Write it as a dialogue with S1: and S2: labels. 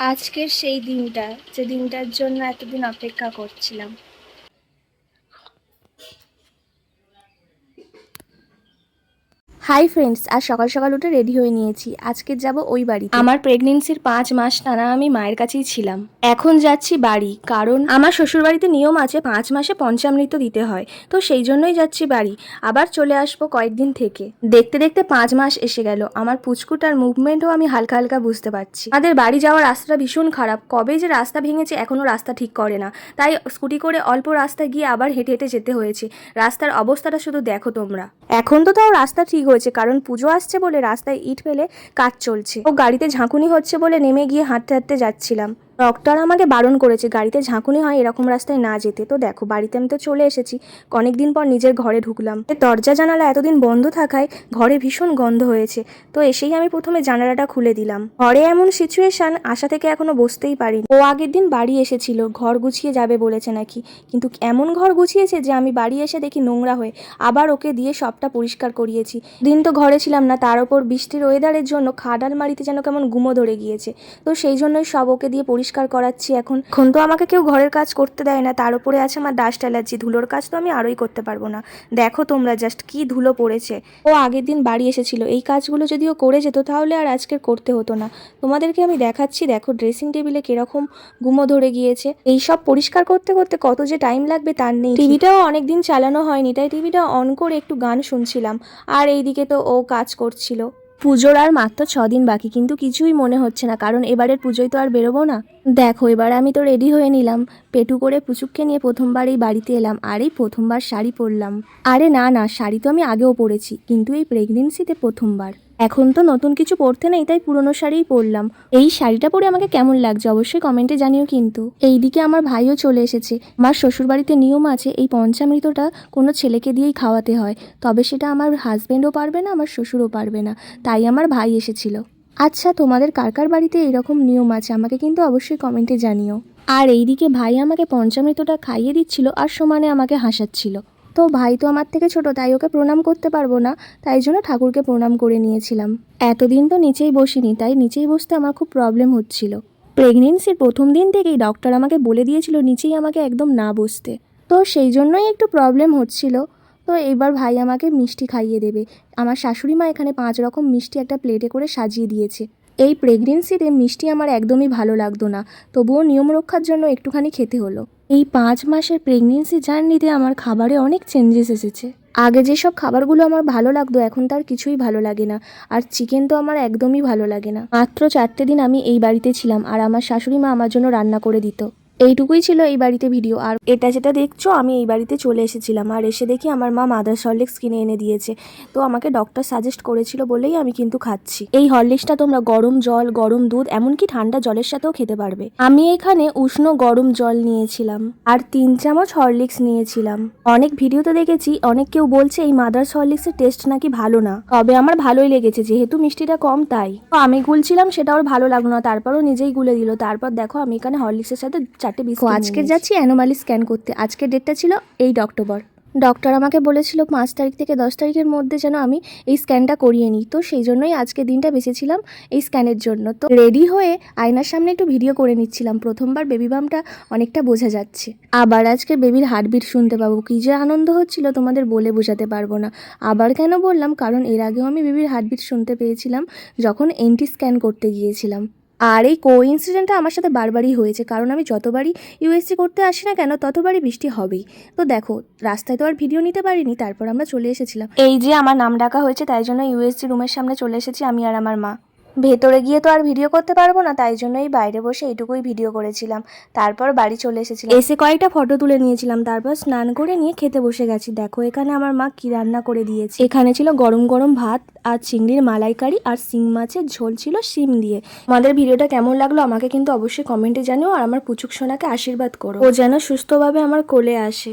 S1: আজকের সেই দিনটা যে দিনটার জন্য এতদিন অপেক্ষা করছিলাম। হাই ফ্রেন্ডস আজ সকাল সকাল উঠে রেডি হয়ে নিয়েছি। আজকে যাব ওই বাড়ি আমার প্রেগনেন্সির পাঁচ মাস টানা আমি মায়ের কাছেই ছিলাম। এখন যাচ্ছি বাড়ি কারণ আমার শ্বশুর বাড়িতে নিয়ম আছে পাঁচ মাসে পঞ্চামৃত দিতে হয়। তো সেই জন্যই যাচ্ছি বাড়ি। আবার চলে আসব কয়েকদিন থেকে। দেখতে দেখতে পাঁচ মাস এসে গেল। আমার পুচকুটার মুভমেন্টও আমি হালকা হালকা বুঝতে পারছি। আমাদের বাড়ি যাওয়ার রাস্তাটা ভীষণ খারাপ। কবে যে রাস্তা ভেঙেছে এখনও রাস্তা ঠিক করে না। তাই স্কুটি করে অল্প রাস্তা গিয়ে আবার হেঁটে হেঁটে যেতে হয়েছে। রাস্তার অবস্থাটা শুধু দেখো তোমরা। এখন তো তাও রাস্তা ঠিক হয়েছে কারণ পুজো আসছে বলে রাস্তায় ইট ফেলে কাজ চলছে। ও গাড়িতে ঝাঁকুনি হচ্ছে বলে নেমে গিয়ে হাঁটতে হাঁটতে যাচ্ছিলাম। ডক্টর আমাকে বারণ করেছে, গাড়িতে ঝাঁকুনি হয় এরকম রাস্তায় না যেতে। তো দেখো, বাড়িতে আমি তো চলে এসেছি, অনেকদিন পর নিজের ঘরে ঢুকলাম। দরজা জানালা এতদিন বন্ধ থাকায় ঘরে ভীষণ গন্ধ হয়েছে, তো এসেই আমি প্রথমে জানালাটা খুলে দিলাম। ঘরে এমন সিচুয়েশন আশা থেকে এখনও বসতেই পারিনি। ও আগের দিন বাড়ি এসেছিল, ঘর গুছিয়ে যাবে বলেছে নাকি, কিন্তু এমন ঘর গুছিয়েছে যে আমি বাড়ি এসে দেখি নোংরা হয়ে, আবার ওকে দিয়ে সবটা পরিষ্কার করিয়েছি। দিন তো ঘরে ছিলাম না, তার উপর বৃষ্টির ওয়েদারের জন্য খাট আলমারিতে যেন কেমন গুমো ধরে গিয়েছে, তো সেই জন্যই সব ওকে দিয়ে পরিষ্কার করাচ্ছি এখন। এখন তো আমাকে কেউ ঘরের কাজ করতে দেয় না, তার উপরে আছে আমার ডাস্ট অ্যালার্জি। ধুলোর কাজ তো আমি আরোই করতে পারব না। দেখো তোমরা জাস্ট কি ধুলো পড়েছে। ও আগের দিন বাড়ি এসেছিল। এই কাজগুলো যদি ও করে যেত তাহলে আর আজকের করতে হতো না। তোমাদেরকে আমি দেখাচ্ছি, দেখো ড্রেসিং টেবিলে কীরকম গুমো ধরে গিয়েছে। এই সব পরিষ্কার করতে করতে কত যে টাইম লাগবে তার নেই। টিভিটাও অনেক দিন চালানো হয়নি, তাই টিভিটা অন করে একটু গান শুনছিলাম। আর এইদিকে তো ও কাজ করছিল। পুজোর আর মাত্র ছ দিন বাকি, কিন্তু কিছুই মনে হচ্ছে না, কারণ এবারের পুজোয় তো আর বেরোবো না। দেখো, এবার আমি তো রেডি হয়ে নিলাম। পেটু করে পুচুককে নিয়ে প্রথমবার এই বাড়িতে এলাম, আর এই প্রথমবার শাড়ি পরলাম। আরে না না, শাড়ি তো আমি আগেও পরেছি, কিন্তু এই প্রেগনেন্সিতে প্রথমবার। এখন তো নতুন কিছু পরতে নেই, তাই পুরনো শাড়িই পরলাম। এই শাড়িটা পরে আমাকে কেমন লাগছে অবশ্যই কমেন্টে জানিও কিন্তু। এইদিকে আমার ভাইও চলে এসেছে। আমার শ্বশুরবাড়িতে নিয়ম আছে, এই পঞ্চামৃতটা কোনো ছেলেকে দিয়েই খাওয়াতে হয়। তবে সেটা আমার হাজব্যান্ডও পারবে না, আমার শ্বশুরও পারবে না। তাই আমার ভাই এসেছিল। আচ্ছা তোমাদের কার কার বাড়িতে এরকম নিয়ম আছে? আমাকে কিন্তু অবশ্যই কমেন্টে জানিও। আর এইদিকে ভাই আমাকে পঞ্চামৃতটা খাইয়ে দিচ্ছিল আর সমানে আমাকে হাসাচ্ছিল। তো ভাই তো আমার থেকে ছোট, তাই ওকে প্রণাম করতে পারব না। তাই জন্য ঠাকুরকে প্রণাম করে নিয়েছিলাম। এতদিন তো নিচেই বসিনি, তাই নিচেই বসতে আমার খুব প্রবলেম হচ্ছিল। প্রেগনেন্সির প্রথম দিন থেকেই ডক্টর আমাকে বলে দিয়েছিল নিচেই আমাকে একদম না বসতে। তো সেই জন্যই একটু প্রবলেম হচ্ছিল। তো এবার ভাই আমাকে মিষ্টি খাইয়ে দেবে। আমার শাশুড়ি মা এখানে পাঁচ রকম মিষ্টি একটা প্লেটে করে সাজিয়ে দিয়েছে। এই প্রেগনেন্সিতে মিষ্টি আমার একদমই ভালো লাগতো না। তবুও নিয়ম রক্ষার জন্য একটুখানি খেতে হলো। এই পাঁচ মাসের প্রেগনেন্সি জার্নিতে আমার খাবারে অনেক চেঞ্জেস এসেছে। আগে যেসব খাবারগুলো আমার ভালো লাগতো, এখন তার কিছুই ভালো লাগে না। আর চিকেন তো আমার একদমই ভালো লাগে না। মাত্র চারটে দিন আমি এই বাড়িতে ছিলাম আর আমার শাশুড়ি মা আমার জন্য রান্না করে দিত। এইটুকুই ছিল এই বাড়িতে ভিডিও। আর এটা যেটা দেখছ, আমি এই বাড়িতে চলে এসেছিলাম। আর এসে দেখি আমার মা মাদার হরলিক্স কিনে এনে দিয়েছে। তো আমাকে ডক্টর সাজেস্ট করেছিল বলেই আমি কিন্তু খাচ্ছি। এই হরলিক্সটা তোমরা গরম জল, গরম দুধ, এমনকি ঠান্ডা জলের সাথেও খেতে পারবে। আমি এখানে উষ্ণ গরম জল নিয়েছিলাম। আর তিন চামচ হরলিক্স নিয়েছিলাম। অনেক ভিডিওতে দেখেছি, অনেক কেউ বলছে এই মাদার্স হরলিক্সের টেস্ট নাকি ভালো না। তবে আমার ভালোই লেগেছে, যেহেতু মিষ্টিটা কম, তাই। আমি গুলছিলাম, সেটা ওর ভালো লাগল না, তারপরও নিজেই গুলে দিল। তারপর দেখো আমি এখানে হরলিক্সের সাথে চারটে বিস্কুট আজকে যাচ্ছি অ্যানোমালি স্ক্যান করতে। আজকের ডেটটা ছিল এইট অক্টোবর ডক্টর আমাকে বলেছিল পাঁচ তারিখ থেকে দশ তারিখের মধ্যে যেন আমি এই স্ক্যানটা করিয়ে নিই। তো সেই জন্যই আজকে দিনটা বেঁচেছিলাম এই স্ক্যানের জন্য। তো রেডি হয়ে আয়নার সামনে একটু ভিডিও করে নিচ্ছিলাম। প্রথমবার বেবি বামটা অনেকটা বোঝা যাচ্ছে। আবার আজকে বেবির হার্টবিট শুনতে পাবো। কী যে আনন্দ হচ্ছিল তোমাদের বলে বোঝাতে পারব না। আবার কেন বললাম? কারণ এর আগেও আমি বেবির হার্টবিট শুনতে পেয়েছিলাম যখন এনটি স্ক্যান করতে গিয়েছিলাম। আর এই কো ইনসিডেন্টটা আমার সাথে বারবারই হয়েছে, কারণ আমি যতবারই ইউএসসি করতে আসি না কেন, ততবারই বৃষ্টি হবেই। তো দেখো, রাস্তায় তো আর ভিডিও নিতে পারিনি, তারপর আমরা চলে এসেছিলাম। এই যে আমার নাম ডাকা হয়েছে, তাই জন্য ইউএসসি রুমের সামনে চলে এসেছি আমি আর আমার মা। ভেতরে গিয়ে তো আর ভিডিও করতে পারব না, তাই জন্যই বাইরে বসে এইটুকুই ভিডিও করেছিলাম। তারপর বাড়ি চলে এসেছিলাম। এসে কয়েকটা ফটো তুলে নিয়েছিলাম, তারপর স্নান করে নিয়ে খেতে বসে গেছি। দেখো, এখানে আমার মা কি রান্না করে দিয়েছে। এখানে ছিল গরম গরম ভাত আর চিংড়ির মালাইকারি আর শিং মাছের ঝোল ছিল শিম দিয়ে। আমাদের ভিডিওটা কেমন লাগল আমাকে কিন্তু অবশ্যই কমেন্টে জানিও আর আমার পুচুক সোনাকে আশীর্বাদ করো। ও যেন সুস্থভাবে আমার কোলে আসে।